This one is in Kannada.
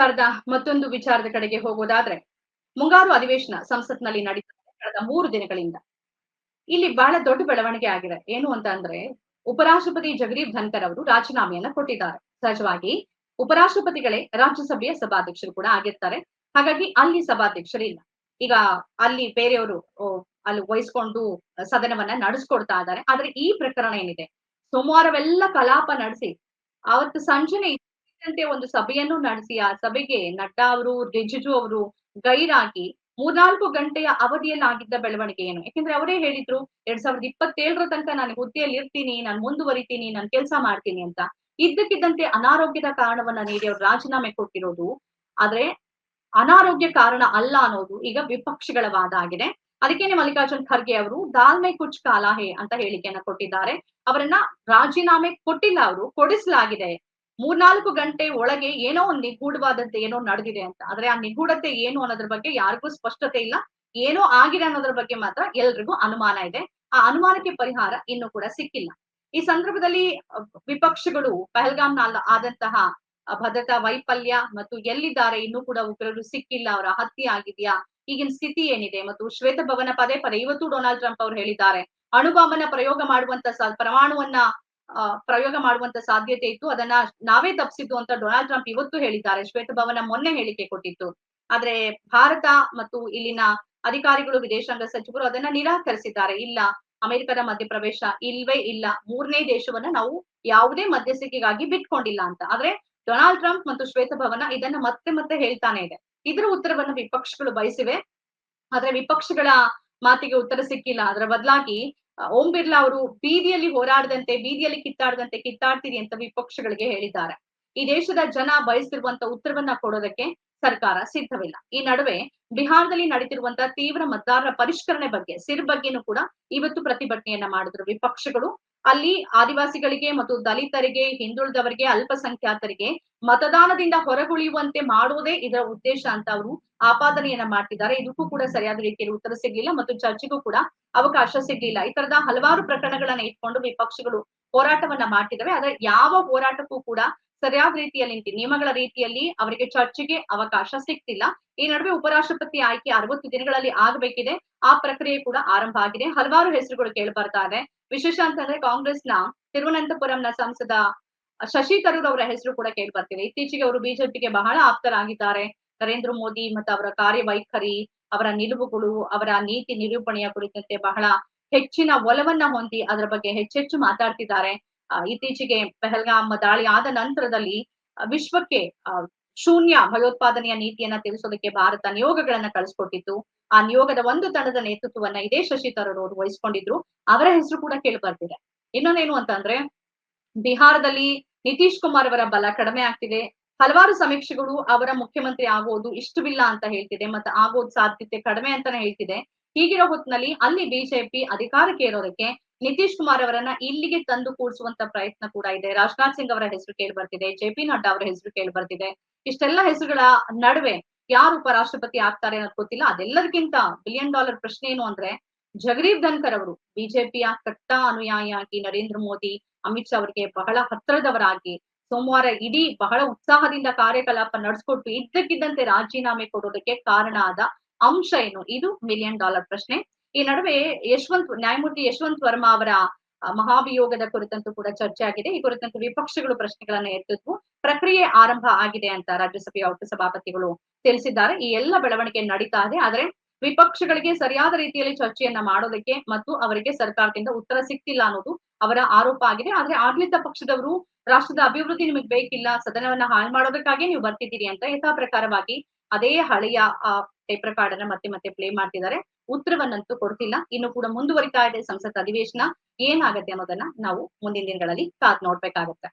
ಸಮಾಚಾರದ ಮತ್ತೊಂದು ವಿಚಾರದ ಕಡೆಗೆ ಹೋಗೋದಾದ್ರೆ ಮುಂಗಾರು ಅಧಿವೇಶನ ಸಂಸತ್ನಲ್ಲಿ ನಡೀತದೆ ಕಳೆದ ಮೂರು ದಿನಗಳಿಂದ. ಇಲ್ಲಿ ಬಹಳ ದೊಡ್ಡ ಬೆಳವಣಿಗೆ ಆಗಿದೆ. ಏನು ಅಂತ ಅಂದ್ರೆ ಉಪರಾಷ್ಟ್ರಪತಿ ಜಗದೀಪ್ ಧನ್ಕರ್ ಅವರು ರಾಜೀನಾಮೆಯನ್ನ ಕೊಟ್ಟಿದ್ದಾರೆ. ಸಹಜವಾಗಿ ಉಪರಾಷ್ಟ್ರಪತಿಗಳೇ ರಾಜ್ಯಸಭೆಯ ಸಭಾಧ್ಯಕ್ಷರು ಕೂಡ ಆಗಿರ್ತಾರೆ. ಹಾಗಾಗಿ ಅಲ್ಲಿ ಸಭಾಧ್ಯಕ್ಷರಿಲ್ಲ. ಈಗ ಅಲ್ಲಿ ಬೇರೆಯವರು ಅಲ್ಲಿ ವಹಿಸ್ಕೊಂಡು ಸದನವನ್ನ ನಡೆಸ್ಕೊಡ್ತಾ ಇದ್ದಾರೆ. ಆದ್ರೆ ಈ ಪ್ರಕರಣ ಏನಿದೆ? ಸೋಮವಾರವೆಲ್ಲ ಕಲಾಪ ನಡೆಸಿ, ಅವತ್ತು ಸಂಜೆನೆ ಇದ್ದಂತೆ ಒಂದು ಸಭೆಯನ್ನು ನಡೆಸಿ, ಆ ಸಭೆಗೆ ನಡ್ಡಾ ಅವರು, ರಿಜಿಜು ಅವರು ಗೈರಾಗಿ ಮೂರ್ನಾಲ್ಕು ಗಂಟೆಯ ಅವಧಿಯಲ್ಲಿ ಆಗಿದ್ದ ಬೆಳವಣಿಗೆ ಏನು ಯಾಕಂದ್ರೆ ಅವರೇ ಹೇಳಿದ್ರು, ಎರಡ್ ಸಾವಿರದ ಇಪ್ಪತ್ತೇಳರ ತನಕ ನಾನು ಹುದ್ದೆಯಲ್ಲಿ ಇರ್ತೀನಿ, ನಾನು ಮುಂದುವರಿತೀನಿ, ನಾನು ಕೆಲಸ ಮಾಡ್ತೀನಿ ಅಂತ. ಇದ್ದಕ್ಕಿದ್ದಂತೆ ಅನಾರೋಗ್ಯದ ಕಾರಣವನ್ನ ನೀಡಿ ಅವ್ರು ರಾಜೀನಾಮೆ ಕೊಟ್ಟಿರೋದು. ಆದ್ರೆ ಅನಾರೋಗ್ಯ ಕಾರಣ ಅಲ್ಲ ಅನ್ನೋದು ಈಗ ವಿಪಕ್ಷಗಳ ವಾದ ಆಗಿದೆ. ಅದಕ್ಕೇನೆ ಮಲ್ಲಿಕಾರ್ಜುನ್ ಖರ್ಗೆ ಅವರು, ದಾಲ್ಮೆ ಕುಚ್ ಕಾಲಾಹೆ ಅಂತ ಹೇಳಿಕೆಯನ್ನ ಕೊಟ್ಟಿದ್ದಾರೆ. ಅವರನ್ನ ರಾಜೀನಾಮೆ ಕೊಟ್ಟಿಲ್ಲ ಅವರು, ಕೊಡಿಸಲಾಗಿದೆ. ಮೂರ್ನಾಲ್ಕು ಗಂಟೆ ಒಳಗೆ ಏನೋ ಒಂದು ನಿಗೂಢವಾದಂತೆ ಏನೋ ನಡೆದಿದೆ ಅಂತ. ಆದ್ರೆ ಆ ನಿಗೂಢತೆ ಏನು ಅನ್ನೋದ್ರ ಬಗ್ಗೆ ಯಾರಿಗೂ ಸ್ಪಷ್ಟತೆ ಇಲ್ಲ. ಏನೋ ಆಗಿದೆ ಅನ್ನೋದ್ರ ಬಗ್ಗೆ ಮಾತ್ರ ಎಲ್ರಿಗೂ ಅನುಮಾನ ಇದೆ. ಆ ಅನುಮಾನಕ್ಕೆ ಪರಿಹಾರ ಇನ್ನು ಕೂಡ ಸಿಕ್ಕಿಲ್ಲ. ಈ ಸಂದರ್ಭದಲ್ಲಿ ವಿಪಕ್ಷಗಳು ಪಹಲ್ಗಾಮ್ ಆದಂತಹ ಭದ್ರತಾ ವೈಫಲ್ಯ ಮತ್ತು ಎಲ್ಲಿದ್ದಾರೆ ಇನ್ನೂ ಕೂಡ ಉಗ್ರರು ಸಿಕ್ಕಿಲ್ಲ, ಅವರ ಹತ್ಯೆ ಆಗಿದೆಯಾ, ಈಗಿನ ಸ್ಥಿತಿ ಏನಿದೆ ಮತ್ತು ಶ್ವೇತ ಭವನ ಪದೇ ಪದೇ ಇವತ್ತು ಡೊನಾಲ್ಡ್ ಟ್ರಂಪ್ ಅವರು ಹೇಳಿದ್ದಾರೆ, ಅಣುಬಾಂಬನ ಪ್ರಯೋಗ ಮಾಡುವಂತ ಪರಮಾಣುವನ್ನ ಪ್ರಯೋಗ ಮಾಡುವಂತ ಸಾಧ್ಯತೆ ಇತ್ತು. ಅದನ್ನ ನಾವೇ ತಪ್ಪಿಸಿದ್ದು ಅಂತ ಡೊನಾಲ್ಡ್ ಟ್ರಂಪ್ ಇವತ್ತು ಹೇಳಿದ್ದಾರೆ. ಶ್ವೇತಭವನ ಮೊನ್ನೆ ಹೇಳಿಕೆ ಕೊಟ್ಟಿತ್ತು. ಆದ್ರೆ ಭಾರತ ಮತ್ತು ಇಲ್ಲಿನ ಅಧಿಕಾರಿಗಳು, ವಿದೇಶಾಂಗ ಸಚಿವರು ಅದನ್ನ ನಿರಾಕರಿಸಿದ್ದಾರೆ. ಇಲ್ಲ, ಅಮೆರಿಕದ ಮಧ್ಯಪ್ರವೇಶ ಇಲ್ವೇ ಇಲ್ಲ. ಮೂರನೇ ದೇಶವನ್ನ ನಾವು ಯಾವುದೇ ಮಧ್ಯಸ್ಥಿಕೆಗಾಗಿ ಬಿಟ್ಕೊಂಡಿಲ್ಲ ಅಂತ. ಆದ್ರೆ ಡೊನಾಲ್ಡ್ ಟ್ರಂಪ್ ಮತ್ತು ಶ್ವೇತಭವನ ಇದನ್ನ ಮತ್ತೆ ಮತ್ತೆ ಹೇಳ್ತಾನೆ ಇದೆ. ಇದರ ಉತ್ತರವನ್ನು ವಿಪಕ್ಷಗಳು ಬಯಸಿವೆ. ಆದ್ರೆ ವಿಪಕ್ಷಗಳ ಮಾತಿಗೆ ಉತ್ತರ ಸಿಕ್ಕಿಲ್ಲ. ಅದರ ಬದಲಾಗಿ ಓಂ ಬಿರ್ಲಾ ಅವರು ಬೀದಿಯಲ್ಲಿ ಹೋರಾಡದಂತೆ, ಬೀದಿಯಲ್ಲಿ ಕಿತ್ತಾಡದಂತೆ ಕಿತ್ತಾಡ್ತೀರಿ ಅಂತ ವಿಪಕ್ಷಗಳಿಗೆ ಹೇಳಿದ್ದಾರೆ. ಈ ದೇಶದ ಜನ ಬಯಸಿರುವಂತ ಉತ್ತರವನ್ನ ಕೊಡೋದಕ್ಕೆ ಸರ್ಕಾರ ಸಿದ್ಧವಿಲ್ಲ. ಈ ನಡುವೆ ಬಿಹಾರದಲ್ಲಿ ನಡೀತಿರುವಂತಹ ತೀವ್ರ ಮತದಾರರ ಪರಿಷ್ಕರಣೆ ಬಗ್ಗೆ, ಸಿರ್ ಬಗ್ಗೆನೂ ಕೂಡ ಇವತ್ತು ಪ್ರತಿಭಟನೆಯನ್ನ ಮಾಡಿದ್ರು ವಿಪಕ್ಷಗಳು. ಅಲ್ಲಿ ಆದಿವಾಸಿಗಳಿಗೆ ಮತ್ತು ದಲಿತರಿಗೆ, ಹಿಂದುಳಿದವರಿಗೆ, ಅಲ್ಪಸಂಖ್ಯಾತರಿಗೆ ಮತದಾನದಿಂದ ಹೊರಗುಳಿಯುವಂತೆ ಮಾಡುವುದೇ ಇದರ ಉದ್ದೇಶ ಅಂತ ಅವರು ಆಪಾದನೆಯನ್ನ ಮಾಡ್ತಿದ್ದಾರೆ. ಇದಕ್ಕೂ ಕೂಡ ಸರಿಯಾದ ರೀತಿಯಲ್ಲಿ ಉತ್ತರ ಸಿಗ್ಲಿಲ್ಲ ಮತ್ತು ಚರ್ಚೆಗೂ ಕೂಡ ಅವಕಾಶ ಸಿಗ್ಲಿಲ್ಲ. ಈ ತರದ ಹಲವಾರು ಪ್ರಕರಣಗಳನ್ನ ಇಟ್ಕೊಂಡು ವಿಪಕ್ಷಗಳು ಹೋರಾಟವನ್ನ ಮಾಡ್ತಿದ್ದಾವೆ ಆದ್ರೆ ಯಾವ ಹೋರಾಟಕ್ಕೂ ಕೂಡ ಸರಿಯಾದ ರೀತಿಯಲ್ಲಿ ನಿಯಮಗಳ ರೀತಿಯಲ್ಲಿ ಅವರಿಗೆ ಚರ್ಚೆಗೆ ಅವಕಾಶ ಸಿಗ್ತಿಲ್ಲ. ಈ ನಡುವೆ ಉಪರಾಷ್ಟ್ರಪತಿ ಆಯ್ಕೆ ಅರವತ್ತು ದಿನಗಳಲ್ಲಿ ಆಗಬೇಕಿದೆ. ಆ ಪ್ರಕ್ರಿಯೆ ಕೂಡ ಆರಂಭ ಆಗಿದೆ. ಹಲವಾರು ಹೆಸರುಗಳು ಕೇಳಿ ಬರ್ತಾ ಇದೆ. ವಿಶೇಷ ಅಂತಂದ್ರೆ ಕಾಂಗ್ರೆಸ್ನ ತಿರುವನಂತಪುರಂನ ಸಂಸದ ಶಶಿ ತರೂರ್ ಅವರ ಹೆಸರು ಕೂಡ ಕೇಳಿ ಬರ್ತಿದೆ ಇತ್ತೀಚೆಗೆ ಅವರು ಬಿಜೆಪಿಗೆ ಬಹಳ ಆಪ್ತರಾಗಿದ್ದಾರೆ. ನರೇಂದ್ರ ಮೋದಿ ಮತ್ತು ಅವರ ಕಾರ್ಯವೈಖರಿ, ಅವರ ನಿಲುವುಗಳು, ಅವರ ನೀತಿ ನಿರೂಪಣೆಯ ಕುರಿತಂತೆ ಬಹಳ ಹೆಚ್ಚಿನ ಒಲವನ್ನ ಹೊಂದಿ ಅದರ ಬಗ್ಗೆ ಹೆಚ್ಚೆಚ್ಚು ಮಾತಾಡ್ತಿದ್ದಾರೆ. ಇತ್ತೀಚೆಗೆ ಪೆಹಲ್ಗಾಮ್ ದಾಳಿ ಆದ ನಂತರದಲ್ಲಿ ವಿಶ್ವಕ್ಕೆ ಶೂನ್ಯ ಭಯೋತ್ಪಾದನೆಯ ನೀತಿಯನ್ನ ತಿಳಿಸೋದಕ್ಕೆ ಭಾರತ ನಿಯೋಗಗಳನ್ನ ಕಳಿಸ್ಕೊಟ್ಟಿತ್ತು. ಆ ನಿಯೋಗದ ಒಂದು ತಂಡದ ನೇತೃತ್ವವನ್ನ ಇದೇ ಶಶಿ ತರೂರ್ ಅವರು ವಹಿಸ್ಕೊಂಡಿದ್ರು. ಅವರ ಹೆಸರು ಕೂಡ ಕೇಳಿ ಬರ್ತಿದೆ ಇನ್ನೊಂದೇನು ಅಂತಂದ್ರೆ ಬಿಹಾರದಲ್ಲಿ ನಿತೀಶ್ ಕುಮಾರ್ ಅವರ ಬಲ ಕಡಿಮೆ ಆಗ್ತಿದೆ. ಹಲವಾರು ಸಮೀಕ್ಷೆಗಳು ಅವರ ಮುಖ್ಯಮಂತ್ರಿ ಆಗೋದು ಇಷ್ಟವಿಲ್ಲ ಅಂತ ಹೇಳ್ತಿದೆ, ಮತ್ತೆ ಆಗೋದ್ ಸಾಧ್ಯತೆ ಕಡಿಮೆ ಅಂತಾನೆ ಹೇಳ್ತಿದೆ. ಹೀಗಿರೋ ಹೊತ್ತಿನಲ್ಲಿ ಅಲ್ಲಿ ಬಿಜೆಪಿ ಅಧಿಕಾರಕ್ಕೆ ಇರೋದಕ್ಕೆ ನಿತೀಶ್ ಕುಮಾರ್ ಅವರನ್ನ ಇಲ್ಲಿಗೆ ತಂದು ಕೂಡಿಸುವಂತ ಪ್ರಯತ್ನ ಕೂಡ ಇದೆ. ರಾಜನಾಥ್ ಸಿಂಗ್ ಅವರ ಹೆಸರು ಕೇಳಿ ಬರ್ತಿದೆ. ಜೆ ಪಿ ನಡ್ಡಾ ಅವರ ಹೆಸರು ಕೇಳಿ ಬರ್ತಿದೆ. ಇಷ್ಟೆಲ್ಲ ಹೆಸರುಗಳ ನಡುವೆ ಯಾರು ಉಪರಾಷ್ಟ್ರಪತಿ ಆಗ್ತಾರೆ ಅನ್ನೋದು ಗೊತ್ತಿಲ್ಲ. ಅದೆಲ್ಲದಕ್ಕಿಂತ ಬಿಲಿಯನ್ ಡಾಲರ್ ಪ್ರಶ್ನೆ ಏನು ಅಂದ್ರೆ ಜಗದೀಪ್ ಧನ್ಕರ್ ಅವರು ಬಿಜೆಪಿಯ ಕಟ್ಟ ಅನುಯಾಯಿಯಾಗಿ ನರೇಂದ್ರ ಮೋದಿ, ಅಮಿತ್ ಶಾ ಅವರಿಗೆ ಬಹಳ ಹತ್ತಿರದವರಾಗಿ ಸೋಮವಾರ ಇಡೀ ಬಹಳ ಉತ್ಸಾಹದಿಂದ ಕಾರ್ಯಕಲಾಪ ನಡೆಸ್ಕೊಟ್ಟು ಇದ್ದಕ್ಕಿದ್ದಂತೆ ರಾಜೀನಾಮೆ ಕೊಡೋದಕ್ಕೆ ಕಾರಣ ಆದ ಅಂಶ ಏನು? ಇದು ಮಿಲಿಯನ್ ಡಾಲರ್ ಪ್ರಶ್ನೆ. ಈ ನಡುವೆ ಯಶವಂತ್, ನ್ಯಾಯಮೂರ್ತಿ ಯಶವಂತ್ ವರ್ಮಾ ಅವರ ಮಹಾಭಿಯೋಗದ ಕುರಿತಂತೂ ಕೂಡ ಚರ್ಚೆ ಆಗಿದೆ. ಈ ಕುರಿತಂತೆ ವಿಪಕ್ಷಗಳು ಪ್ರಶ್ನೆಗಳನ್ನ ಎತ್ತಿದ್ವು. ಪ್ರಕ್ರಿಯೆ ಆರಂಭ ಆಗಿದೆ ಅಂತ ರಾಜ್ಯಸಭೆಯ ಉಪಸಭಾಪತಿಗಳು ತಿಳಿಸಿದ್ದಾರೆ. ಈ ಎಲ್ಲ ಬೆಳವಣಿಗೆ ನಡೀತಾ ಇದೆ. ಆದ್ರೆ ವಿಪಕ್ಷಗಳಿಗೆ ಸರಿಯಾದ ರೀತಿಯಲ್ಲಿ ಚರ್ಚೆಯನ್ನ ಮಾಡೋದಕ್ಕೆ ಮತ್ತು ಅವರಿಗೆ ಸರ್ಕಾರದಿಂದ ಉತ್ತರ ಸಿಕ್ತಿಲ್ಲ ಅನ್ನೋದು ಅವರ ಆರೋಪ ಆಗಿದೆ. ಆದ್ರೆ ಆಡಳಿತ ಪಕ್ಷದವರು ರಾಷ್ಟ್ರದ ಅಭಿವೃದ್ಧಿ ನಿಮಗೆ ಬೇಕಿಲ್ಲ, ಸದನವನ್ನ ಹಾಳು ಮಾಡೋದಕ್ಕಾಗಿ ನೀವು ಬರ್ತಿದ್ದೀರಿ ಅಂತ ಯಥಾ ಪ್ರಕಾರವಾಗಿ ಅದೇ ಹಳೆಯ, ಆ ಟೇಪ್ ರೆಕಾರ್ಡ್ ಅನ್ನ ಮತ್ತೆ ಮತ್ತೆ ಪ್ಲೇ ಮಾಡ್ತಿದ್ದಾರೆ. ಉತ್ತರವನ್ನಂತೂ ಕೊಡ್ತಿಲ್ಲ. ಇನ್ನು ಕೂಡ ಮುಂದುವರಿತಾ ಇದೆ ಸಂಸತ್ ಅಧಿವೇಶನ. ಏನಾಗತ್ತೆ ಅನ್ನೋದನ್ನ ನಾವು ಮುಂದಿನ ದಿನಗಳಲ್ಲಿ ಕಾದ್ ನೋಡ್ಬೇಕಾಗತ್ತೆ.